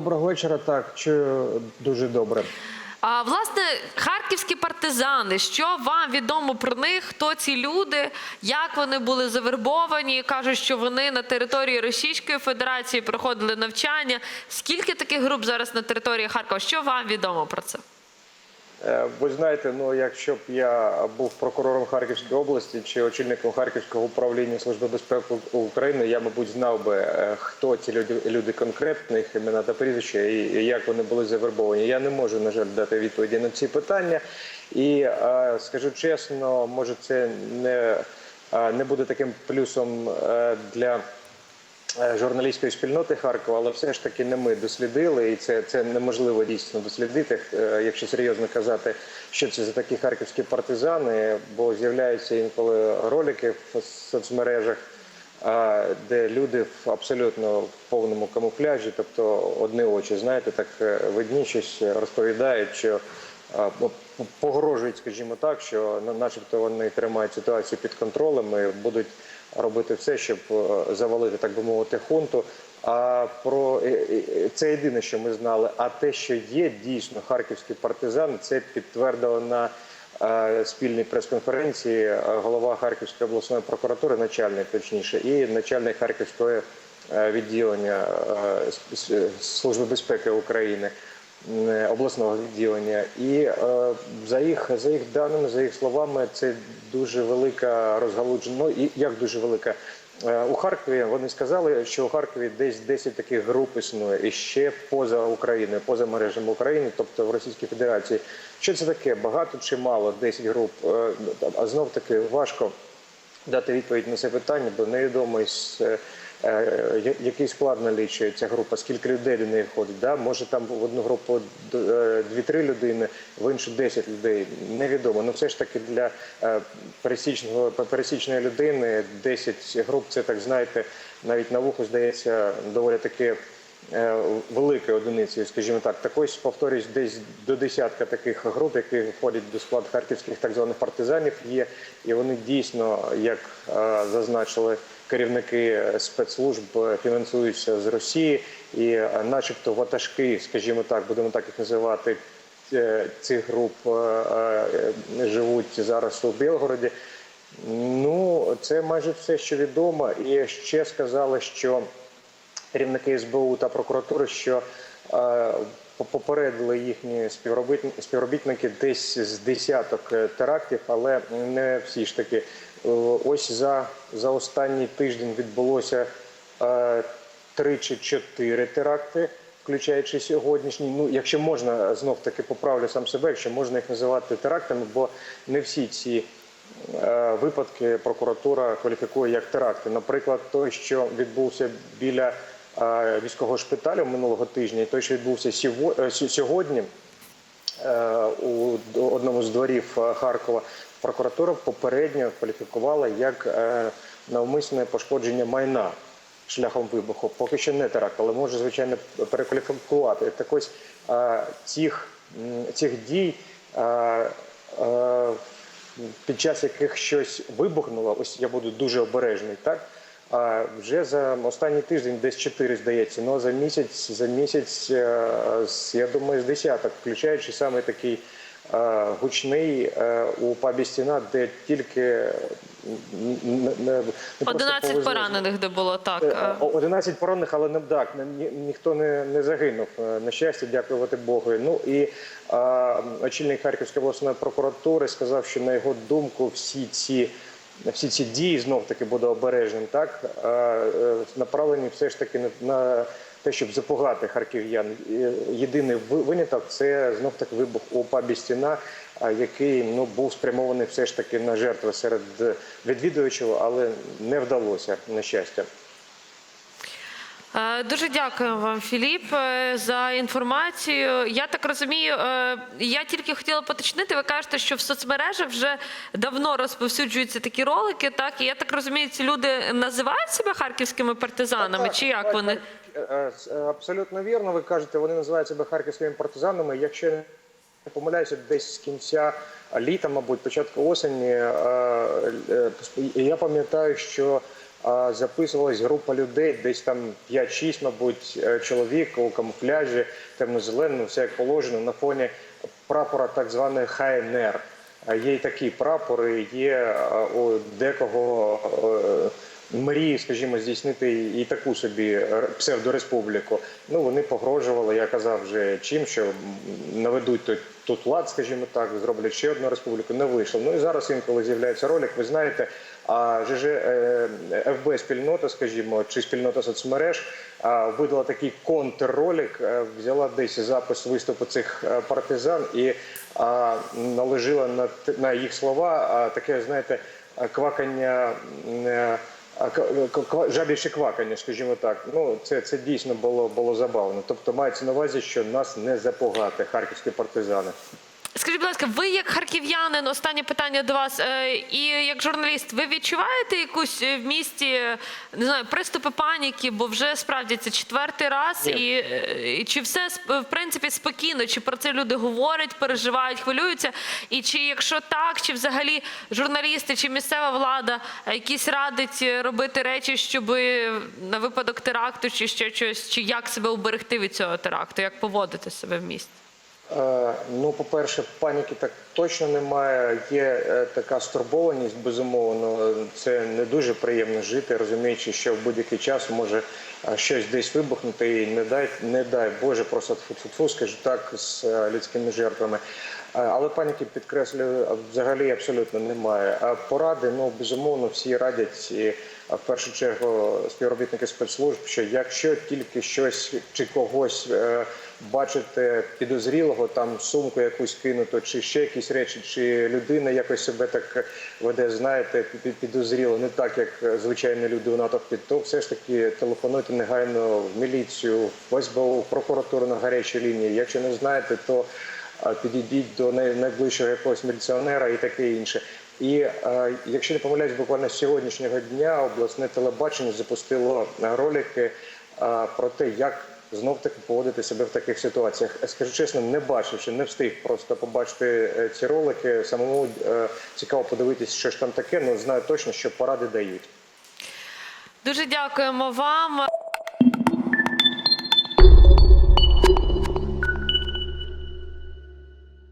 доброго вечора. Так, чи дуже добре. А власне, харківські партизани, що вам відомо про них? Хто ці люди? Як вони були завербовані? Кажуть, що вони на території Російської Федерації проходили навчання. Скільки таких груп зараз на території Харкова? Що вам відомо про це? Е, Ви знаєте, ну якщо б я був прокурором Харківської області чи очільником Харківського управління Служби безпеки України, я, мабуть, знав би, е, хто ці люди, люди конкретно, імена та прізвища і як вони були завербовані. Я не можу, на жаль, дати відповіді на ці питання. І е, скажу чесно, може, це не, не буде таким плюсом для. Е, журналістської спільноти Харкова, але все ж таки не ми дослідили, і це, це неможливо дійсно дослідити, е, якщо серйозно казати, що це за такі харківські партизани, бо з'являються інколи ролики в соцмережах, де люди в абсолютно в повному камуфляжі, тобто одні очі, знаєте, так е, видні щось розповідають, що по- погрожують, скажімо так, що начебто вони тримають ситуацію під контролем і будуть робити все, щоб е, завалити, так би мовити, хунту. А про е, е, це єдине, що ми знали. А те, що є дійсно харківські партизани, це підтвердили на спільній прес-конференції голова Харківської обласної прокуратури, начальник точніше, і начальник Харківського е, відділення Служби безпеки України обласного відділення. І е, за їх за їх даними, за їх словами, це дуже велика розгалуджена. Ну і як дуже велика. Е, У Харкові вони сказали, що у Харкові десь 10 таких груп існує і ще поза Україною, поза мережами України, тобто в Російській Федерації. Що це таке? Багато чи мало? 10 груп. Е, А знов таки важко дати відповідь на це питання, бо невідомо е, е, я- який склад налічує ця група, скільки людей до неї входить. Да? Може там в одну групу д- е, 2-3 людини, в іншу 10 людей. Невідомо. Ну все ж таки для е, пересічного пересічної людини 10 груп це так знаєте, навіть на вухо здається доволі таки е, великою одиницею, скажімо так. Так ось повторюсь, десь до десятка таких груп, які входять до складу харківських так званих партизанів, є, і вони дійсно, як е, зазначили керівники спецслужб, е, фінансуються з Росії, і е, начебто ватажки, скажімо так, будемо так їх називати. е, Цих груп е, е, живуть зараз у Білгороді. Ну, це майже все, що відомо. І ще сказали, що керівники СБУ та прокуратури, що е, попередили їхні співробітники, десь з десяток е, терактів, але не всі ж таки. Е, Ось за, за останній тиждень відбулося е, три чи чотири теракти, включаючи сьогоднішній. Ну, якщо можна, знов таки поправлю сам себе, якщо можна їх називати терактами, бо не всі ці е, випадки прокуратура кваліфікує як теракти. Наприклад, той, що відбувся біля військового шпиталю минулого тижня, і той, що відбувся сьогодні у одному з дворів Харкова, прокуратура попередньо кваліфікувала як е, навмисне пошкодження майна шляхом вибуху. Поки що не теракт, але може звичайно перекваліфікувати. Так ось е, цих, цих дій. е, під час яких щось вибухнуло, ось я буду дуже обережний, так? А вже за останній тиждень десь 4, здається, ну за місяць, за місяць, я думаю, з десяток, включаючи саме такий гучний е, у пабі стіна, де тільки е, не, не 11 повезло. поранених, де було так. Е, е. 11 поранених, але не так. ні- ні- ніхто не, не загинув. е, На щастя, дякувати Богу. Ну і а, очільник Харківської обласної прокуратури сказав, що на його думку всі ці. Всі ці дії знов таки буде обережним, так е, направлені все ж таки на те, щоб запугати харків'ян. Єдиний виняток це знов таки вибух у пабі стіна, який ну був спрямований все ж таки на жертви серед відвідувачів, але не вдалося на щастя. Е, Дуже дякую вам, Філіп, е, за інформацію. Я так розумію, е, я тільки хотіла поточнити. Ви кажете, що в соцмережах вже давно розповсюджуються такі ролики. Так і я так розумію, ці люди називають себе харківськими партизанами, Так, чи як так, вони? так, е, е, Абсолютно вірно. Ви кажете, вони називають себе харківськими партизанами. Якщо я не помиляюся, десь з кінця літа, мабуть, початку осені. е, е, Я пам'ятаю, що записувалась група людей, десь там 5-6, мабуть, е, чоловік у камуфляжі, темно-зеленому, все як положено, на фоні прапора так званої ХНР. Є й такі прапори, є е, у декого е, мрії, скажімо, здійснити і таку собі р- псевдореспубліку. Ну вони погрожували, я казав вже чим, що наведуть тут, тут лад, скажімо так, зроблять ще одну республіку. Не вийшло. Ну і зараз інколи з'являється ролик. Ви знаєте, а ЖЖ е, ФБ спільнота, скажімо, чи спільнота соцмереж а, видала такий контрролик, е, взяла десь запис виступу цих е, партизан і а, наложила на, на їх слова а, таке, знаєте, квакання. Е, Жабіче квакання, скажімо так. Ну це, це дійсно було, було забавно. Тобто мається на увазі, що нас не запугати харківські партизани. Скажіть, будь ласка, ви як харків'янин, останнє питання до вас, е, і як журналіст, ви відчуваєте якусь е, в місті не знаю, приступи паніки, бо вже справді це четвертий раз, і, е, і чи все в принципі спокійно? Чи про це люди говорять, переживають, хвилюються? І чи якщо так, чи взагалі журналісти чи місцева влада якісь радить робити речі, щоб на випадок теракту, чи ще щось, чи як себе уберегти від цього теракту, як поводити себе в місті? Е, Ну, по-перше, паніки так точно немає. Є е, така стурбованість, безумовно. Це не дуже приємно жити, розуміючи, що в будь-який час може е, щось десь вибухнути, і не дай, не дай Боже, просто тфу-тфу-тфу, скажу так, з людськими жертвами. Але паніки підкреслюю, взагалі абсолютно немає. А поради, ну безумовно, всі радять і в першу чергу співробітники спецслужб, що якщо тільки щось чи когось бачите підозрілого, там сумку якусь кинуто, чи ще якісь речі, чи людина якось себе так веде, знаєте, пі- підозріло, не так як звичайні люди у натовпі, то все ж таки телефонуйте негайно в міліцію, в СБУ, в прокуратуру на гарячій лінії. Якщо не знаєте, то підійдіть до найближчого якогось міліціонера і таке інше. І е, якщо не помиляюсь, буквально з сьогоднішнього дня обласне телебачення запустило ролики е, про те, як знов таки поводити себе в таких ситуаціях. Е, Скажу чесно, не бачив, чи не встиг просто побачити е, ці ролики. Самому е, цікаво подивитись, що ж там таке. але знаю точно, що поради дають. Дуже дякуємо вам.